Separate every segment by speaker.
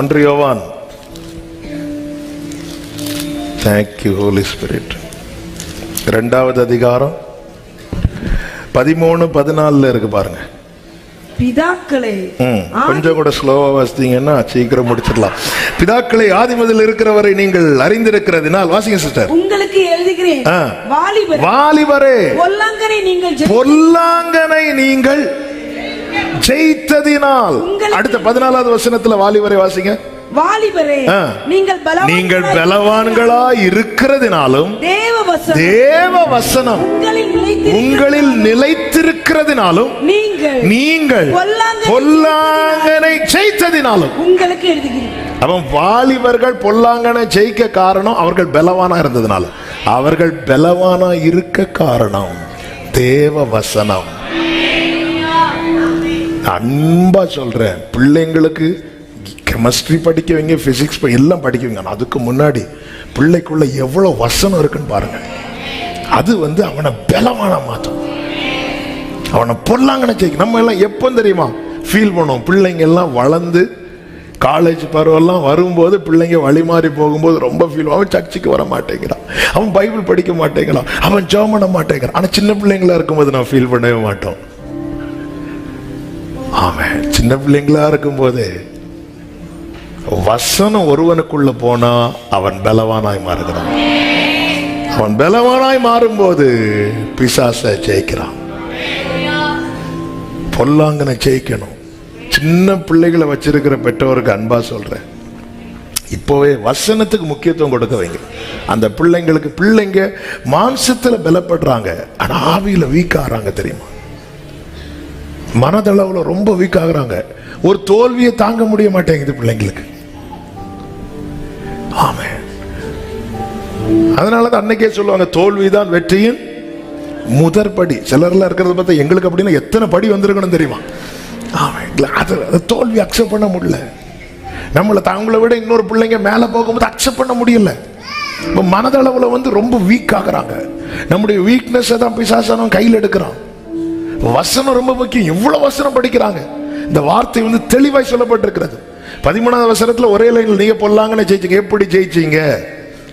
Speaker 1: ஒன்று யோவான். Thank you Holi spirit ரெண்டாவது அதிகாரம். பதிமூணு பதினாலுல இருக்கு பாருங்க.
Speaker 2: பிதாக்களே
Speaker 1: கொஞ்சம் கூட ஸ்லோவா வாசித்தீங்கன்னா சீக்கிரம் முடிச்சிடலாம். பிதாக்களை ஆதிமதில் இருக்கிறவரை நீங்கள் அறிந்திருக்கிறதுனால் வாசிங்க சிஸ்டர்
Speaker 2: உங்களுக்கு எழுதுகிறேன். வாலிபர்
Speaker 1: பொல்லாங்கனை நீங்கள் ஜெயித்ததினால். அடுத்த பதினாலாவது வசனத்துல வாலிபரை வாசிங்க.
Speaker 2: வாலிபரே. நீங்கள்
Speaker 1: நீங்கள் பலவான்களா இருக்கிறதினாலும்
Speaker 2: தேவ வசனம். உங்களில் நிலைத்து
Speaker 1: உங்களில் நிலைத்திருக்கிறதினாலும்
Speaker 2: நீங்கள் பொல்லாங்கனை
Speaker 1: ஜெயித்ததினாலும்.
Speaker 2: உங்களுக்கு
Speaker 1: அவன் வாலிபர்கள் பொல்லாங்கனை ஜெயிக்க காரணம் அவர்கள் பலவானா இருந்ததுனால. அவர்கள் பலவானா இருக்க காரணம். தேவ வசனம். அன்பா சொல்றேன். பிள்ளைங்களுக்கு கெமிஸ்ட்ரி படிக்க வைங்க பிசிக்ஸ் எல்லாம் படிக்க வைங்க அதுக்கு முன்னாடி பிள்ளைக்குள்ள எவ்வளவு வசனம் இருக்குன்னு பாருங்க. அது வந்து அவனை பலமான மாற்றம் அவனை பொல்லாங்கன்னு கேட்க நம்ம எல்லாம் எப்போ தெரியுமா? ஃபீல் பண்ணுவோம். பிள்ளைங்க எல்லாம் வளர்ந்து காலேஜ் பருவெல்லாம் வரும்போது பிள்ளைங்க வழி மாறி போகும்போது ரொம்ப ஃபீல் அவன் சர்ச்சுக்கு வர மாட்டேங்கிறான். அவன் பைபிள் படிக்க மாட்டேங்கிறான். அவன் ஜெபம் பண்ண மாட்டேங்கிறான். ஆனால் சின்ன பிள்ளைங்களா இருக்கும்போது நான் ஃபீல் பண்ணவே மாட்டோம். ஆமாம் சின்ன பிள்ளைங்களா இருக்கும்போது வசனம் ஒருவனுக்குள்ள போனா அவன் பலவானாய் மாறுகிறான். அவன் பலவானாய் மாறும்போது பிசாசை ஜெயிக்கிறான். பொல்லாங்கனை ஜெயிக்கணும். சின்ன பிள்ளைகளை வச்சிருக்கிற பெற்றோருக்கு அன்பா சொல்றேன். இப்போவே வசனத்துக்கு முக்கியத்துவம் கொடுக்க வைங்க. அந்த பிள்ளைங்களுக்கு பிள்ளைங்க மாம்சத்தில் பலப்படுறாங்க ஆனால் ஆவியில் வீக்காகிறாங்க தெரியுமா? மனதளவில் ரொம்ப வீக் ஆகுறாங்க. ஒரு தோல்வியை தாங்க முடிய மாட்டேங்குது பிள்ளைங்களுக்கு. ஆமே அதனாலதான் அன்னைக்கே சொல்லுவாங்க தோல்விதான் வெற்றியின் முதற்படி. சிலர்லாம் இருக்கிறத பார்த்தா எங்களுக்கு அப்படின்னா எத்தனை படி வந்திருக்கணும் தெரியுமா? ஆமா அது அது தோல்வி அக்செப்ட் பண்ண முடியல. நம்மளை தங்களை விட இன்னொரு பிள்ளைங்க மேலே போகும்போது அக்செப்ட் பண்ண முடியல. இப்போ மனதளவில் வந்து ரொம்ப வீக் ஆகுறாங்க. நம்முடைய வீக்னஸை தான் பிசாசனம் கையில் எடுக்கிறான். வசனம் ரொம்ப முக்கியம். எவ்வளவு வசனம் படிக்கிறாங்க. இந்த வார்த்தை வந்து தெளிவாய் சொல்லப்பட்டிருக்கிறது. பதிமூணாவது வசனத்துல ஒரே லைனில் நீங்க பொல்லாங்கன்னு ஜெயிச்சிங்க. எப்படி ஜெயிச்சீங்க?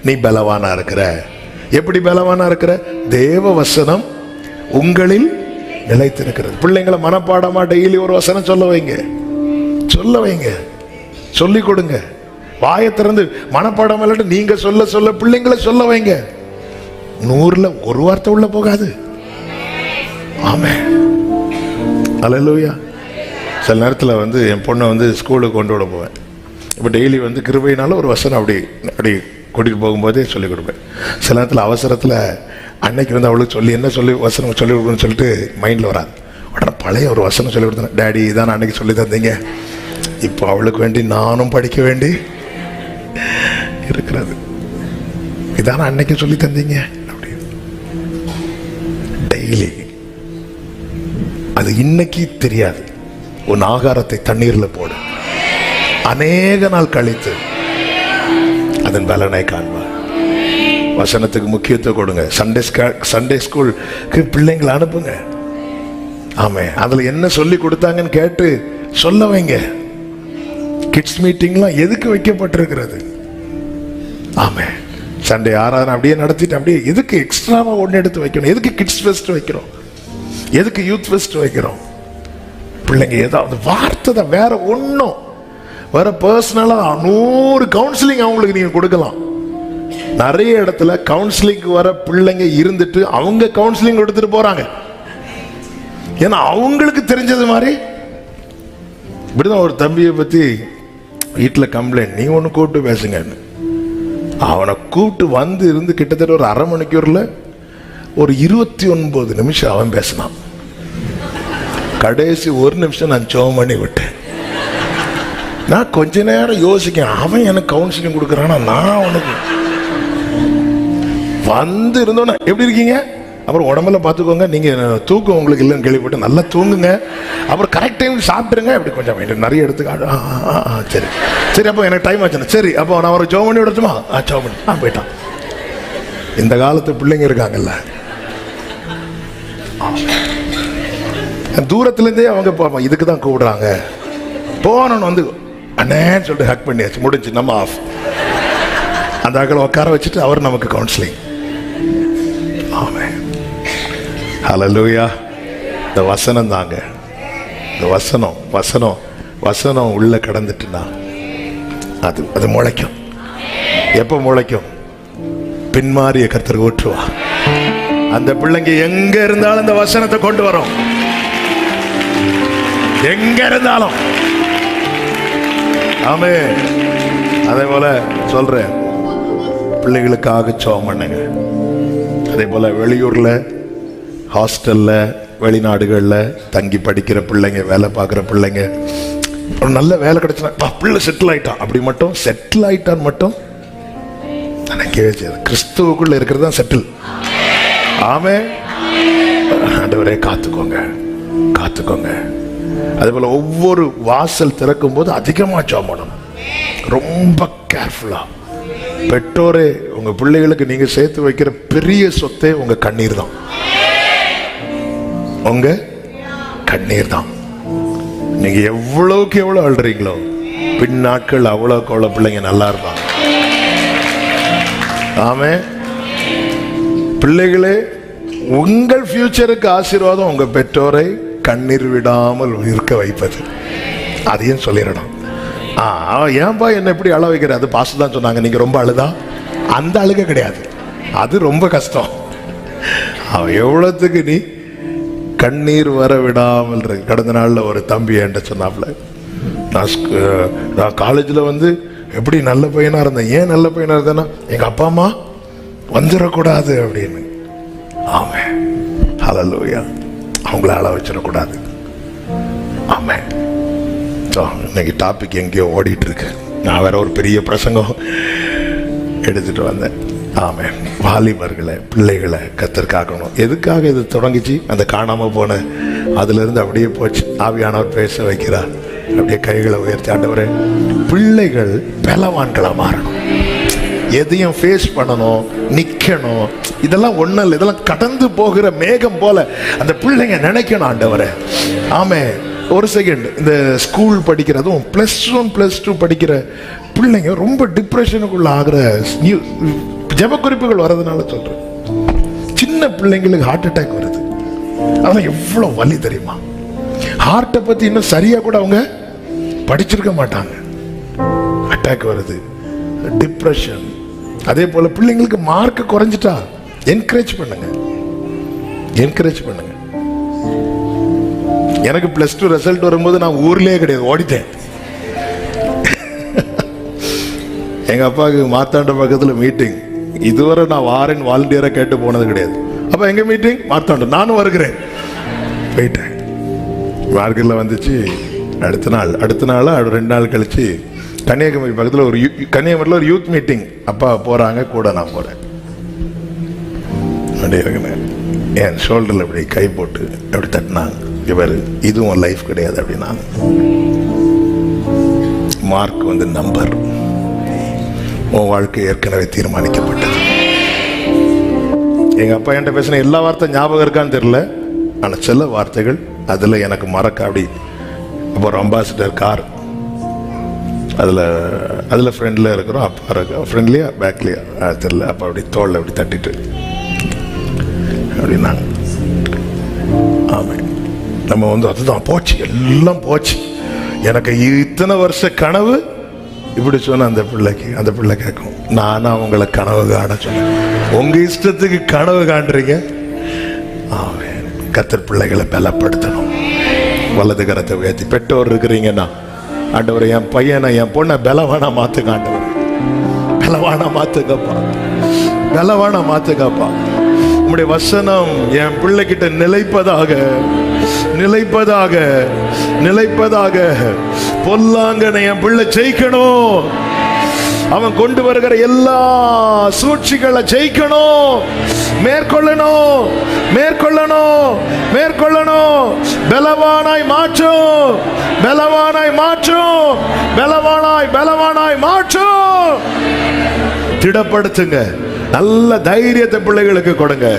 Speaker 1: நீ பலவானா இருக்கிற. எப்படி பலவானா இருக்கிற? தேவ வசனம் உங்களில் நிலைத்திருக்கிறது. பிள்ளைங்களை மனப்பாடமா டெய்லி ஒரு வசனம் சொல்ல வைங்க. சொல்ல வைங்க. சொல்லி கொடுங்க. வாயை திறந்து மனப்பாடம் இல்லாட்டி நீங்க சொல்ல சொல்ல பிள்ளைங்களை சொல்ல வைங்க. நூறுல ஒரு வார்த்தை உள்ள போகாது. ஆமே அலலூயா சில நேரத்தில் வந்து என் பொண்ணை வந்து ஸ்கூலுக்கு கொண்டு விட போவேன். இப்போ டெய்லி வந்து கிருபையினால ஒரு வசனம் அப்படி அப்படி கூட்டிகிட்டு போகும்போதே சொல்லிக் கொடுப்பேன். சில நேரத்தில் அவசரத்தில் அன்னைக்கு வந்து அவளுக்கு சொல்லி என்ன சொல்லி வசனம் சொல்லிக் கொடுக்கணும்னு சொல்லிட்டு மைண்டில் வராது. உடனே பழைய ஒரு வசனம் சொல்லி கொடுத்தேன். டேடி இதான் அன்னைக்கு சொல்லி தந்தீங்க. இப்போ அவளுக்கு வேண்டி நானும் படிக்க வேண்டி இருக்கிறது. இதான அன்னைக்கு சொல்லி தந்தீங்க. அப்படி. டெய்லி அது இன்னைக்கு தெரியாது. உன் ஆகாரத்தை தண்ணீரில் போடு. அநேக நாள் கழித்து அதன் பலனை காண்பார். வசனத்துக்கு முக்கியத்துவம் கொடுங்க. சண்டே சண்டே ஸ்கூலுக்கு பிள்ளைங்களை அனுப்புங்க. ஆமே அதில் என்ன சொல்லி கொடுத்தாங்கன்னு கேட்டு சொல்ல வைங்க. கிட்ஸ் மீட்டிங்லாம் எதுக்கு வைக்கப்பட்டிருக்கிறது? ஆமே சண்டே ஆராதனை அப்படியே நடத்திட்டு அப்படியே எதுக்கு எக்ஸ்ட்ராவா ஒன்று எடுத்து வைக்கணும்? எதுக்கு கிட்ஸ் ஃபெஸ்ட் வைக்கிறோம்? எதுக்கு யூத் ஃபெஸ்ட் வைக்கிறோம்? பிள்ளைங்க ஏதாவது வார்த்தை தான் வேற ஒன்றும் வேற பர்சனலாக நூறு கவுன்சிலிங் அவங்களுக்கு நீங்கள் கொடுக்கலாம். நிறைய இடத்துல கவுன்சிலிங்க்கு வர பிள்ளைங்க இருந்துட்டு அவங்க கவுன்சிலிங் எடுத்துட்டு போறாங்க. ஏன்னா அவங்களுக்கு தெரிஞ்சது மாதிரி. இப்படிதான் ஒரு தம்பியை பத்தி வீட்டில் கம்ப்ளைண்ட் நீ ஒன்று கூப்பிட்டு பேசுங்கன்னு. அவனை கூப்பிட்டு வந்து இருந்து கிட்டத்தட்ட ஒரு அரை மணிக்கூரில் ஒரு இருபத்தி ஒன்பது நிமிஷம் அவன் பேசினான். கடைசி ஒரு நிமிஷம் நான் சோம் பண்ணி விட்டேன். நான் கொஞ்ச நேரம் யோசிக்கேன் அவன் எனக்கு கவுன்சிலிங் கொடுக்குறானா? நான் அவனுக்கு வந்து இருந்தோன்னா எப்படி இருக்கீங்க? அப்புறம் உடம்பெல்லாம் பார்த்துக்கோங்க நீங்கள் தூக்கம் உங்களுக்கு இல்லைன்னு கேள்விப்பட்டு நல்லா தூங்குங்க. அப்புறம் கரெக்ட் டைம் சாப்பிட்டுருங்க. அப்படி கொஞ்சம் நிறைய எடுத்துக்காடு ஆ, சரி. சரி அப்போ எனக்கு டைம் ஆச்சுண்ணா. சரி அப்போ நான் ஒரு ஜோமணி பண்ணி விடட்டுமா? ஆ ஜோமணி பண்ணி ஆ போயிட்டான். இந்த காலத்து பிள்ளைங்க இருக்காங்கல்ல. தூரத்துலேருந்தே அவங்க போவோம் இதுக்கு தான் கூப்பிடுறாங்க. போனோன்னு வந்து அண்ணேன்னு சொல்லிட்டு ஹக் பண்ணியாச்சு. முடிஞ்சு நம்ம ஆஃப் அந்த ஆக்களை உட்கார வச்சுட்டு அவர் நமக்கு கவுன்சிலிங் ஆமாம் ஹலோ லூயா இந்த வசனம் தாங்க. இந்த வசனம் வசனம் வசனம் உள்ள கடந்துட்டுனா அது அது முளைக்கும். எப்போ முளைக்கும்? பின்மாறிய கத்தர் ஊற்றுவா அந்த பிள்ளைங்க எங்க இருந்தாலும் இந்த வசனத்தை கொண்டு வரோம். எங்க இருந்தாலும். ஆமே அதே போல சொல்றேன். பிள்ளைகளுக்காக சோம் பண்ணுங்க. அதே போல வெளியூர்ல ஹாஸ்டல்ல வெளிநாடுகளில் தங்கி படிக்கிற பிள்ளைங்க வேலை பார்க்குற பிள்ளைங்க ஒரு நல்ல வேலை கிடைச்சுனா "பா, பிள்ளை செட்டில் ஆயிட்டான் அப்படி மட்டும் செட்டில் ஆயிட்டான் மட்டும் நினைக்கவே செய்யாது. கிறிஸ்துவுக்குள்ள இருக்கிறது தான் செட்டில் ஆமே. ஆண்டவரே காத்துக்கோங்க. காத்துக்கோங்க. அதுபோல் போல ஒவ்வொரு வாசல் திறக்கும் போது அதிகமா ஜாமணும் ரொம்ப கேர்ஃபுல்லாக பெற்றோரே உங்க பிள்ளைகளுக்கு நீங்க சேர்த்து வைக்கிற பெரிய சொத்தே உங்க கண்ணீர் தான். உங்க கண்ணீர் தான். நீங்க எவ்வளவுக்கு எவ்வளவு அழுறீங்களோ பின் நாட்கள் அவ்வளவுக்கு அவ்வளோ பிள்ளைங்க நல்லா இருப்பாங்க. ஆமே. பிள்ளைகளே உங்கள் ஃபியூச்சருக்கு ஆசீர்வாதம் உங்க பெற்றோரை கண்ணீர் விடாமல் இருக்க வைப்பது. அதையும் சொல்லிடணும். ஆ ஏன்பா என்ன எப்படி அழ வைக்கிற? அது பாசு தான் சொன்னாங்க. நீங்க ரொம்ப அழுதா? அந்த அழுக கிடையாது. அது ரொம்ப கஷ்டம். அவன் எவ்வளோத்துக்கு நீ கண்ணீர் வர விடாமல் இருக்கு கடந்த நாளில் ஒரு தம்பி என்கிட்ட சொன்னாப்புல நான் நான் காலேஜில் வந்து எப்படி நல்ல பையனாக இருந்தேன்? ஏன் நல்ல பையனாக இருந்தேன்னா எங்கள் அப்பா அம்மா வந்துடக்கூடாது அப்படின்னு. ஆமே ஹalleluya. அவங்கள அழ வச்சிடக்கூடாது. ஆமாம் ஸோ இன்னைக்கு டாபிக் எங்கேயோ ஓடிட்டு இருக்கு நான் வேற ஒரு பெரிய பிரசங்கம் எடுத்துட்டு வந்தேன். ஆமாம் வாலிபர்களை பிள்ளைகளை கத்தற்காக்கணும் எதுக்காக இது தொடங்கிச்சு? அந்த காணாமல் போன அதுலேருந்து அப்படியே போச்சு. ஆவியானவர் பேச வைக்கிறார். அப்படியே கைகளை உயர்த்தி ஆண்டவரே பிள்ளைகள் பலவான்களாக மாறணும். எதையும் ஃபேஸ் பண்ணணும் நிற்கணும் இதெல்லாம் ஒன்றும் இல்லை. இதெல்லாம் கடந்து போகிற மேகம் போல அந்த பிள்ளைங்க நினைக்கணும் ஆண்டவரை. ஆமே. ஒரு செகண்ட் இந்த ஸ்கூல் படிக்கிறதும் ப்ளஸ் ஒன் ப்ளஸ் டூ படிக்கிற பிள்ளைங்க ரொம்ப டிப்ரெஷனுக்குள்ள ஆகிற நியூ குறிப்புகள் வர்றதுனால சொல்கிறேன் சின்ன பிள்ளைங்களுக்கு ஹார்ட் அட்டாக் வருது. அதெல்லாம் எவ்வளோ வலி தெரியுமா? ஹார்ட்டை பற்றி இன்னும் சரியாக கூட அவங்க படிச்சிருக்க மாட்டாங்க. அட்டாக் வருது. டிப்ரெஷன் அதே போல பிள்ளைங்களுக்கு மார்க் குறைஞ்சிட்டா என்கரேஜ் பண்ணுங்க. என்கரேஜ் பண்ணுங்க. எனக்கு பிளஸ் டூ ரிசல்ட் வரும்போது நான் ஊர்லேயே கிடையாது ஓடிட்டேன். எங்க அப்பாவுக்கு மாத்தாண்ட பக்கத்தில் மீட்டிங் இதுவரை நான் வாரேன் வாலண்டியரா கேட்டு போனது கிடையாது. அப்ப எங்க மீட்டிங் மார்த்தாண்டம். நானும் வருகிறேன். போயிட்டேன். மார்க்கெட்டில் வந்துச்சு. அடுத்த நாள் அடுத்த நாள் ரெண்டு நாள் கழிச்சு கன்னியாகுமரி பக்கத்தில் ஒரு கன்னியாகுமரியில் ஒரு யூத் மீட்டிங் அப்பா போகிறாங்க கூட நான் போகிறேன் அப்படியே என் ஷோல்டரில் அப்படி கை போட்டு அப்படி தட்டினாங்க. இவர் இதுவும் லைஃப் கிடையாது அப்படின்னா மார்க் வந்து நம்பர் உன் வாழ்க்கை ஏற்கனவே தீர்மானிக்கப்பட்டது. எங்கள் அப்பா என்கிட்ட பேசின எல்லா வார்த்தை ஞாபகம் இருக்கான்னு தெரில ஆனால் சில வார்த்தைகள் அதில் எனக்கு மறக்க அப்படி அப்புறம் அம்பாசிடர் கார் அதில் அதில் ஃப்ரெண்டில் இருக்கிறோம் அப்பா இருக்க ஃப்ரெண்ட்லியா பேக்லியா தெரியல. அப்போ அப்படி தோளில் அப்படி தட்டிட்டு. அப்படின்னாங்க ஆமாம் நம்ம வந்து அதுதான் போச்சு. எல்லாம் போச்சு. எனக்கு இத்தனை வருஷ கனவு இப்படி சொன்ன அந்த பிள்ளைக்கு அந்த பிள்ளை கேட்கும். நானா உங்களை கனவு காண சொன்னேன். உங்க இஷ்டத்துக்கு கனவு காண்றீங்க? ஆமென். கத்தர் பிள்ளைகளை பலப்படுத்தணும். வலது கரத்தை உயர்த்தி. பெற்றோர் இருக்கிறீங்கன்னா ஆண்டவர் என் பையனை என் பொண்ணை பலவானா மாத்துங்க ஆண்டவர். பலவானா மாத்துங்கப்பா. பலவானா மாத்துங்கப்பா. உங்களுடைய வசனம் என் பிள்ளைகிட்ட நிலைப்பதாக நிலைப்பதாக நிலைப்பதாக பொல்லாங்கனை என் பிள்ளை ஜெயிக்கணும். அவன் கொண்டு வருகிற எல்லா சூழ்ச்சிகளை ஜெயிக்கணும். மேற்கொள்ளணும். மேற்கொள்ளணும். மேற்கொள்ளணும். பலவானாய் மாற்றும். பலவானாய் மாற்றும். பலவானாய் பலவானாய் மாற்றும். திடப்படுத்துங்க. நல்ல தைரியத்தை பிள்ளைகளுக்கு கொடுங்க.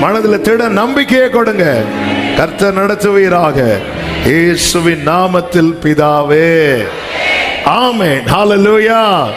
Speaker 1: மனதில் திட நம்பிக்கையை கொடுங்க. கர்த்த நடத்துவீராக. இயேசுவின் நாமத்தில் பிதாவே. ஆமென். ஹalleluya.